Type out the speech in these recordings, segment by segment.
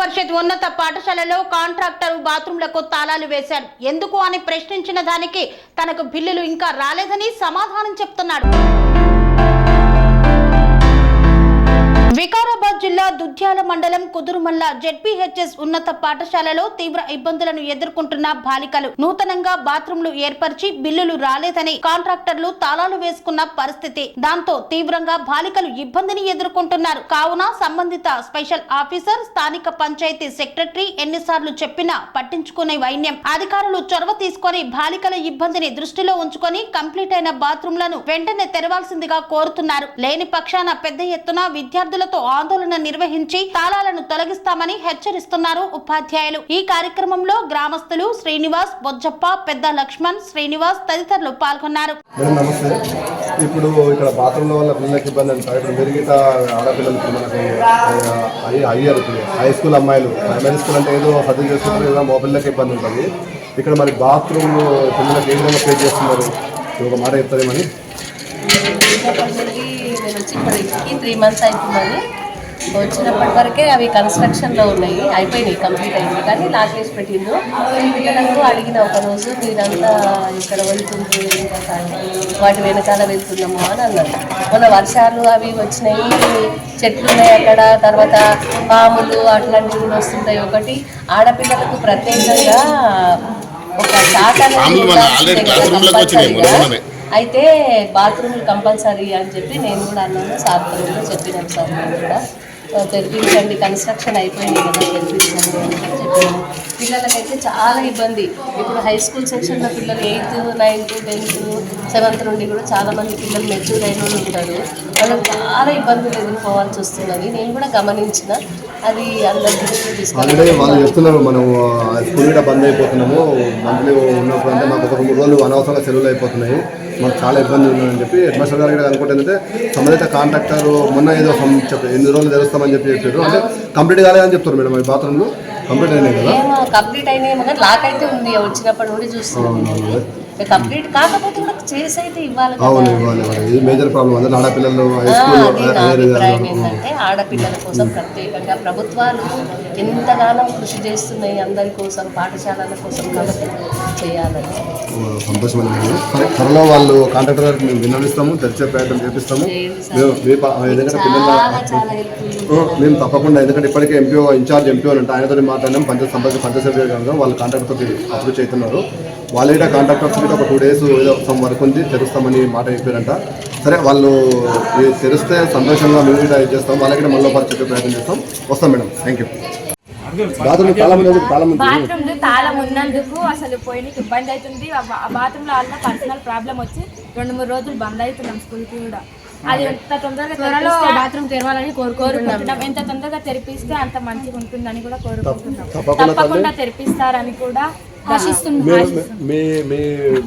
పరిషత్ ఉన్నత పాఠశాలలో కాంట్రాక్టర్ బాత్రూంలకు తాళాలు వేశాడు ఎందుకు అని ప్రశ్నించిన దానికి తనకు బిల్లులు ఇంకా రాలేదని సమాధానం చెప్తున్నాడు. వికారాబాద్ జిల్లా దుధ్యాల మండలం కుదురుమల్ల జెడ్పీహెచ్ఎస్ ఉన్నత పాఠశాలలో తీవ్ర ఇబ్బందులను ఎదుర్కొంటున్న బాలికలు. నూతనంగా బాత్రూంలు ఏర్పరిచి బిల్లులు రాలేదని కాంట్రాక్టర్లు తాళాలు వేసుకున్న పరిస్థితి. దాంతో తీవ్రంగా బాలికలు ఇబ్బందిని ఎదుర్కొంటున్నారు. కావున సంబంధిత స్పెషల్ ఆఫీసర్ స్థానిక పంచాయతీ సెక్రటరీ ఎన్నిసార్లు చెప్పినా పట్టించుకునే వైన్యం. అధికారులు చొరవ తీసుకొని బాలికల ఇబ్బందిని దృష్టిలో ఉంచుకొని కంప్లీట్ అయిన బాత్రూంలను వెంటనే తెరవాల్సిందిగా కోరుతున్నారు. లేని పక్షాన పెద్ద ఎత్తున విద్యార్థులతో ఆందోళన నిర్వహించి తాళాలను తొలగిస్తామని హెచ్చరిస్తున్నారు ఉపాధ్యాయులు. ఈ కార్యక్రమంలో గ్రామస్తులు శ్రీనివాస్ బొజ్జప్ప పెద్ద లక్ష్మణ్ శ్రీనివాస్ తదితరులు పాల్గొన్నారు. నమస్తే. ఇప్పుడు ఇక్కడ బాత్రూంల వల్ల పిల్లలకి ఇబ్బంది అంటారు ఇక్కడ మెరుగిట ఆడపిల్లలకి మనకు హై హయ్యర్ హై స్కూల్ అమ్మాయిలు ప్రైమరీ స్కూల్ అంటే ఏదో సర్ది చేసుకుంటారు ఏదో మా పిల్లలకి ఇబ్బంది ఉంటుంది. ఇక్కడ మరి బాత్రూమ్ పిల్లలకి ఏ విధంగా పే చేస్తున్నారు? ఒక మాట చెప్తారేమని? నేను వచ్చి ఇప్పటికి త్రీ మంత్స్ అవుతున్నది వచ్చినప్పటి వరకే అవి కన్స్ట్రక్షన్లో ఉన్నాయి. అయిపోయినాయి కంప్లీట్ అయింది కానీ లాక్ వేసి పెట్టిండు పిల్లలకు అడిగిన ఒక రోజు మీరంతా ఇక్కడ సాయంత్రం వాటి వెనకాల వెళ్తున్నాము అని అన్నారు. మొన్న వర్షాలు అవి వచ్చినాయి చెట్లు ఉన్నాయి అక్కడ. తర్వాత పాములు అట్లాంటివి వస్తుంటాయి ఒకటి. ఆడపిల్లలకు ప్రత్యేకంగా ఒక శాఖ అయితే బాత్రూమ్లు కంపల్సరీ అని చెప్పి నేను కూడా అన్నాను. సార్ కూడా చెప్పినాను సార్ నేను కూడా. తెరిపించండి కన్స్ట్రక్షన్ అయిపోయింది కదా తెరిపించండి అని చెప్పాను పిల్లలకైతే చాలా ఇబ్బంది. ఇప్పుడు హై స్కూల్ సెక్షన్లో పిల్లలు ఎయిత్ నైన్త్ టెన్త్ సెవెంత్ నుండి కూడా చాలామంది పిల్లలు మెచ్యూర్ అయిన ఉంటారు. వాళ్ళకి చాలా ఇబ్బందులు ఎదుర్కోవాల్సి వస్తున్నది నేను కూడా గమనించిన. అది ఆల్రెడీ వాళ్ళు చెప్తున్నారు మనం స్కూల్ కూడా బంద్ అయిపోతున్నాము. మంత్లీ ఉన్నప్పుడు అంటే మాకు ఒక మూడు రోజులు అనవసరంగా సెలవులు అయిపోతున్నాయి. మాకు చాలా ఇబ్బంది ఉందని చెప్పి హెడ్ మాస్టర్ గారు కూడా అనుకుంటే ఏంటంటే సంబంధిత కాంట్రాక్టర్ మొన్న ఏదో చెప్పి ఎన్ని రోజులు తెరుస్తామని చెప్పి చెప్పారు. అంటే కంప్లీట్ కాలేదని చెప్తారు మేడం ఈ బాత్రూమ్లు కంప్లీట్ అయినాయి కదా? కంప్లీట్ అయినాయేమో కానీ లాక్ అయితే ఉంది వచ్చినప్పటి నుండి చూస్తున్నాను కంప్లీట్ కాకపోతే కూడా చేసి అయితే ఇవ్వాలి అవును ఇవ్వాలి. ఇది మేజర్ ప్రాబ్లం అందరూ ఆడపిల్లలు అభిప్రాయం ఏంటంటే ఆడపిల్లల కోసం ప్రత్యేకంగా ప్రభుత్వాలు ఎంతగానో కృషి చేస్తున్నాయి అందరి కోసం పాఠశాలల కోసం కాబట్టి చేయాలని. సరే త్వరలో వాళ్ళు కాంట్రాక్టర్ గారికి మేము విన్నవిస్తాము తెరిచే ప్రయత్నం చేపిస్తాము. మేము ఎందుకంటే పిల్లల తప్పకుండా ఎందుకంటే ఇప్పటికే ఎంపీఓ ఇన్ఛార్జ్ ఎంపీఓ అంటే ఆయనతో మాట్లాడినాం పంచాయత్ సంబంధించి పంచాయతీ సభ్యులు కనుక వాళ్ళు కాంట్రాక్టర్ తోటి అప్రోచ్ అవుతున్నారు వాళ్ళు కాంట్రాక్టర్స్ కూడా ఒక టూ డేస్ ఏదో సమ్ వర్క్ ఉంది తెరుస్తామని మాట చెప్పారంట. సరే వాళ్ళు తెరిస్తే సంతోషంగా మేము కూడా ఇది చేస్తాం వాళ్ళకి మళ్ళీ ఒకసారి చెప్పే ప్రయత్నం చేస్తాం. వస్తాం మేడం. థ్యాంక్ యూ బాత్రూమ్ మంది మంది తాళం ఉన్నందుకు అసలు పోయినకి ఇబ్బంది అవుతుంది. బాత్రూమ్లో వల్ల పర్సనల్ ప్రాబ్లం వచ్చి రెండు మూడు రోజులు బంద్ అవుతున్నాం స్కూల్కి కూడా. అది ఎంత తొందరగా త్వరలో బాత్రూమ్ తెరవాలని కోరుకుంటున్నాం. ఎంత తొందరగా తెరిపిస్తే అంత మంచిగా ఉంటుందని కూడా కోరుకుంటున్నాం. తప్పకుండా తెరిపిస్తారని కూడా మీ మీ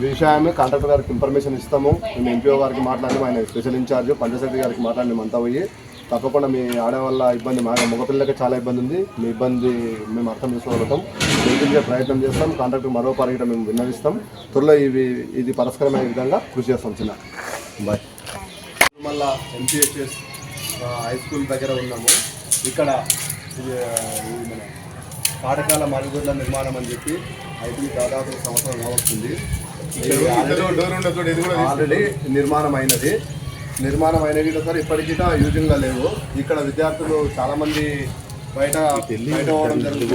విషయాన్ని కాంట్రాక్టర్ గారికి ఇన్ఫర్మేషన్ ఇస్తాము. మేము ఎంపీఓ గారికి మాట్లాడి ఆయన స్పెషల్ ఇన్ఛార్జ్ పంచాయతీ గారికి మాట్లాడి అంతా పోయి తప్పకుండా మీ ఆడవాళ్ళ ఇబ్బంది మా మగపిల్లలకి చాలా ఇబ్బంది ఉంది. మీ ఇబ్బంది మేము అర్థం చేసుకోగలుగుతాం. నిర్మించే ప్రయత్నం చేస్తాం. కాంట్రాక్టర్ మరో పారిట మేము విన్నవిస్తాం. త్వరలో ఇవి ఇది పరస్పరమైన విధంగా కృషి చేస్తాం చిన్న. బాయ్. మళ్ళా ఎంపీహెచ్ఎస్ హై స్కూల్ దగ్గర ఉన్నాము. ఇక్కడ మన పాఠశాల మరుగుదొడ్ల నిర్మాణం అని చెప్పి ఐదు దాదాపు సంవత్సరం కావస్తుంది ఇది ఆల్రెడీ- ఆల్రెడీ నిర్మాణం అయినది నిర్మాణం అయినవి సార్ ఇప్పటికీ యూజింగ్గా లేవు. ఇక్కడ విద్యార్థులు చాలా మంది బయట బయట పోవడం జరుగుతుంది.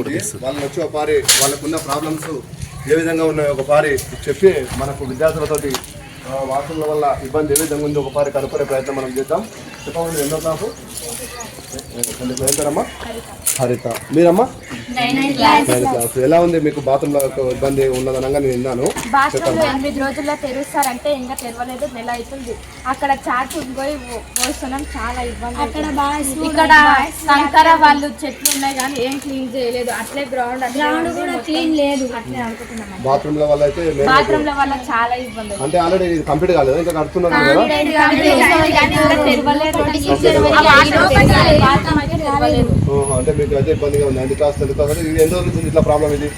వాళ్ళు వచ్చి ఒక పారి వాళ్ళకున్న ప్రాబ్లమ్స్ ఏ విధంగా ఉన్నాయో ఒక పారి చెప్పి మనకు విద్యార్థులతోటి వాసనల వల్ల ఇబ్బంది ఏ విధంగా ఉంది ఒక పారి కనుక్కునే ప్రయత్నం మనం చేద్దాం. చెప్పండి ఎన్నో క్లాసు హరిత. మీరమ్మా? క్లాస్ ఎలా ఉంది మీకు బాత్రూమ్లో ఇబ్బంది ఉన్నదనంగా నేను విన్నాను? బాత్రూమ్ ఎనిమిది రోజుల్లో తెరుస్తారంటే ఇంకా తెరవలేదు నెల అవుతుంది. అక్కడ చాట్ పోయి పోస్తున్నాం చాలా ఇబ్బంది అక్కడ ఇక్కడ సంకర వాళ్ళు చెట్లు ఉన్నాయి కానీ ఏం క్లీన్ చేయలేదు. అట్లే గ్రౌండ్ గ్రౌండ్ కూడా క్లీన్ లేదు. అట్లే అనుకుంటున్నాం బాత్రూమ్లో వల్ల అయితే బాత్రూమ్లో వల్ల చాలా ఇబ్బంది అంటే ఆల్రెడీ ఇది కంప్లీట్ కాలేదు? ఇంకా కడుతున్నారు కదా తెరవలేదు. అంటే మీకు అయితే ఇబ్బందిగా ఉంది నైన్త్ క్లాస్ టెన్త్ క్లాస్ ఇది ఎన్ని రోజుల నుంచి ఇట్లా ప్రాబ్లం ఇది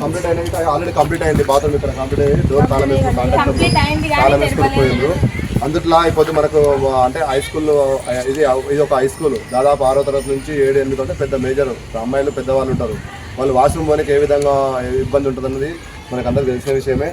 కంప్లీట్ అయినాక ఆల్రెడీ కంప్లీట్ అయింది బాత్రూమ్ ఇక్కడ కంప్లీట్ అయ్యి డోర్ తాళం వేసుకుని అయింది తాళం వేసుకుని పోయిండ్రు అందుట్లో ఇప్పుడు మనకు అంటే హై స్కూల్ ఇది ఇది ఒక హై స్కూల్ దాదాపు ఆరో తరగతి నుంచి ఏడు ఎనిమిది అంటే పెద్ద మేజర్ అమ్మాయిలు పెద్దవాళ్ళు ఉంటారు వాళ్ళు వాష్రూమ్ పోనీకి ఏ విధంగా ఇబ్బంది ఉంటుంది అన్నది మనకు అందరికి తెలిసిన విషయమే.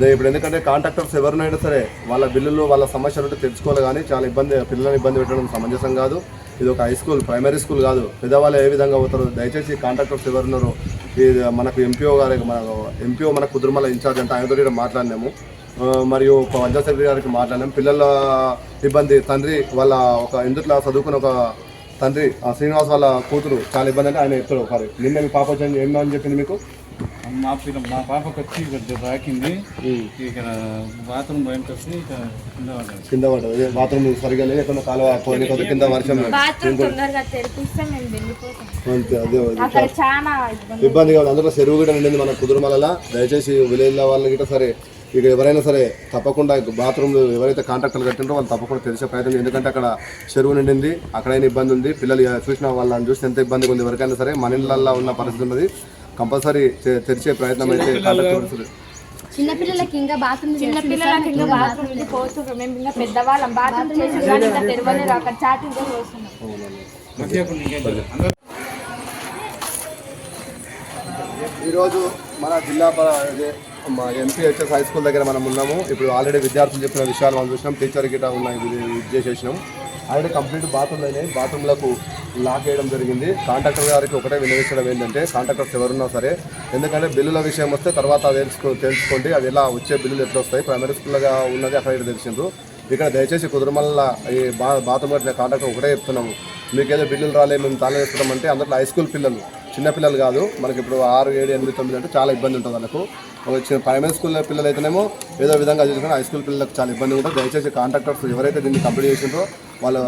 దే- ఇప్పుడు ఎందుకంటే కాంట్రాక్టర్స్ ఎవరినైనా సరే వాళ్ళ బిల్లులు వాళ్ళ సమస్యలు ఉంటే తెలుసుకోవాలి కానీ చాలా ఇబ్బంది పిల్లల్ని ఇబ్బంది పెట్టడం సమంజసం కాదు. ఇది ఒక హై స్కూల్ ప్రైమరీ స్కూల్ కాదు. పెద్దవాళ్ళు ఏ విధంగా అవుతారు దయచేసి కాంట్రాక్టర్స్ ఎవరున్నారు ఇది మనకు ఎంపీఓ గారి మన ఎంపీఓ మన కుదురుమల ఇన్ఛార్జ్ అంటే ఆయనతో కూడా మాట్లాడినాము. మరియు పంచాయత్ సెక్రటరీ గారికి మాట్లాడినాం పిల్లల ఇబ్బంది తండ్రి వాళ్ళ ఒక ఇందుట్లో చదువుకున్న ఒక తండ్రి ఆ శ్రీనివాస్ వాళ్ళ కూతురు చాలా ఇబ్బంది అంటే ఆయన ఎప్పుడు ఒకసారి. నిన్న మీ పాప వచ్చింది ఏమని చెప్పింది మీకు? మా పిల్ల మా పాపకు వచ్చి ఇక్కడ రాకింది ఇక్కడ బాత్రూమ్ బయటకు వచ్చి కింద పడ్డది బాత్రూమ్ సరిగా లేదు ఎక్కడ కాలువ పోయిన కొద్ది కింద వర్షం అంతే, అదే ఇబ్బంది కాదు అందులో చెరువు కూడా నిండింది మన కుదురుమల దయచేసి విలేజ్ల వాళ్ళకి గిట్ట సరే ఇక ఎవరైనా సరే తప్పకుండా బాత్రూమ్లు ఎవరైతే కాంట్రాక్టర్లు కట్టిండ్రో వాళ్ళు తప్పకుండా తెలిసే ప్రయత్నం చేయండి. ఎందుకంటే అక్కడ చెరువు నిండింది అక్కడైనా ఇబ్బంది ఉంది పిల్లలు చూసిన వాళ్ళని చూసి ఎంత ఇబ్బందిగా ఉంది. ఎవరికైనా సరే మన ఇళ్ళల్లో ఉన్న పరిస్థితి ఉన్నది. కంపల్సరీ తెరిచే ప్రయత్నం అయితే చిన్నపిల్లలకి ఇంకా బాత్రూమ్ ఇంకా బాత్రూమ్ మేము ఇంకా పెద్దవాళ్ళం. బాత్రూమ్ చేసి ఇంకా అక్కడ చాటింగ్ ఈరోజు మన జిల్లా మా ఎంపీహెచ్ఎస్ హై స్కూల్ దగ్గర మనం ఉన్నాము. ఇప్పుడు ఆల్రెడీ విద్యార్థులు చెప్పిన విషయాలు మనం చూసినాం. టీచర్ గిట్ట ఉన్నాయి ఇది చేసేసినాం. ఆల్రెడీ కంప్లీట్ బాత్రూమ్లు అయినాయి. బాత్రూమ్లకు లాక్ వేయడం జరిగింది. కాంట్రాక్టర్ గారికి ఒకటే వినియోగించడం ఏంటంటే కాంట్రాక్టర్స్ ఎవరున్నా సరే ఎందుకంటే బిల్లుల విషయం వస్తే తర్వాత తెలుసుకో తెలుసుకోండి. అది ఎలా వచ్చే బిల్లులు ఎట్లా వస్తాయి ప్రైమరీ స్కూల్గా ఉన్నది అక్కడ ఇక్కడ తెలిసిండ్రు. ఇక్కడ దయచేసి కుదురుమల్ల ఈ బా బాత్రూమ్ కట్టిన కాంట్రాక్టర్ ఒకటే చెప్తున్నాము. మీకు ఏదో బిల్లులు రాలే మేము తాళం వేస్తున్నాం అంటే అందులో హై స్కూల్ పిల్లలు చిన్నపిల్లలు కాదు. మనకి ఇప్పుడు ఆరు ఏడు ఎనిమిది తొమ్మిది అంటే చాలా ఇబ్బంది ఉంటుంది వాళ్ళకు. చిన్న ప్రైమరీ స్కూల్ పిల్లలు అయితేనేమో ఏదో విధంగా చదువుకుని హై స్కూల్ పిల్లలకు చాలా ఇబ్బంది ఉంటుంది. దయచేసి కాంట్రాక్టర్స్ ఎవరైతే దీన్ని కంప్లీట్ చేసిండ్రో వాళ్ళ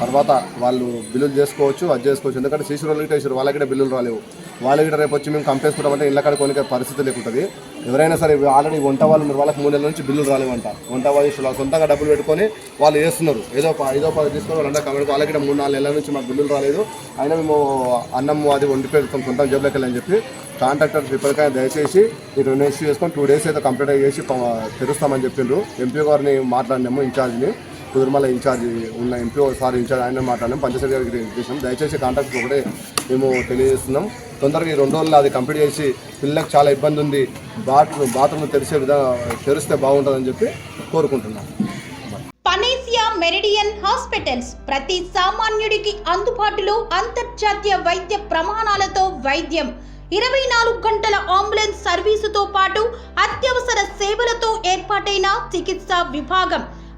తర్వాత వాళ్ళు బిల్లులు చేసుకోవచ్చు అది చేసుకోవచ్చు. ఎందుకంటే సీసీ రోడ్లు గిట్ట వేసారు వాళ్ళకి బిల్లులు రాలేవు. వాళ్ళకి గిట్ట రేపు వచ్చి మేము కంపేసుకుంటామంటే ఇళ్ళకాడ కొనికే పరిస్థితి లేకుంటుంది. ఎవరైనా సరే ఆల్రెడీ వంట వాళ్ళు ఉన్నారు వాళ్ళకి మూడు నెలల నుంచి బిల్లులు రాలేవంట. వంట వాళ్ళు వాళ్ళ సొంతంగా డబ్బులు పెట్టుకొని వాళ్ళు వేస్తున్నారు ఏదో ఏదో ఐదో పది తీసుకొని వాళ్ళంతా కమిటీ వాళ్ళకి మూడు నాలుగు నెలల నుంచి మాకు బిల్లులు రాలేదు. అయినా మేము అన్నం అది వండి పెడతాం సొంతం జేబులోకి వెళ్ళని చెప్పి కాంట్రాక్టర్ ఇప్పటికైనా దయచేసి ఈ రెండు ఇష్యూ చేసుకొని టూ డేస్ అయితే కంప్లీట్ చేసి తెరుస్తామని చెప్పిండ్రు. ఎంపీ గారిని మాట్లాడినాము ఇన్ఛార్జ్ని. కుదురుమల ఇన్ఛార్జ్ ఉన్న ఎంపీ సార్ ఇన్ఛార్జ్ ఆయన మాట్లాడినాం పంచాయతీ గారికి చేసాం దయచేసి కాంట్రాక్ట్ ఒకటే మేము తెలియజేస్తున్నాం. తొందరగా ఈ రెండు రోజుల్లో అది కంప్లీట్ చేసి పిల్లలకు చాలా ఇబ్బంది ఉంది. బాత్రూమ్ బాత్రూమ్ తెరిచే విధంగా తెరిస్తే బాగుంటుందని చెప్పి కోరుకుంటున్నాం. పనేసియా మెరిడియన్ హాస్పిటల్స్ ప్రతి సామాన్యుడికి అందుబాటులో అంతర్జాతీయ వైద్య ప్రమాణాలతో వైద్యం. ఇరవై నాలుగు గంటల అంబులెన్స్ సర్వీసుతో పాటు అత్యవసర సేవలతో ఏర్పాటైన చికిత్సా విభాగం.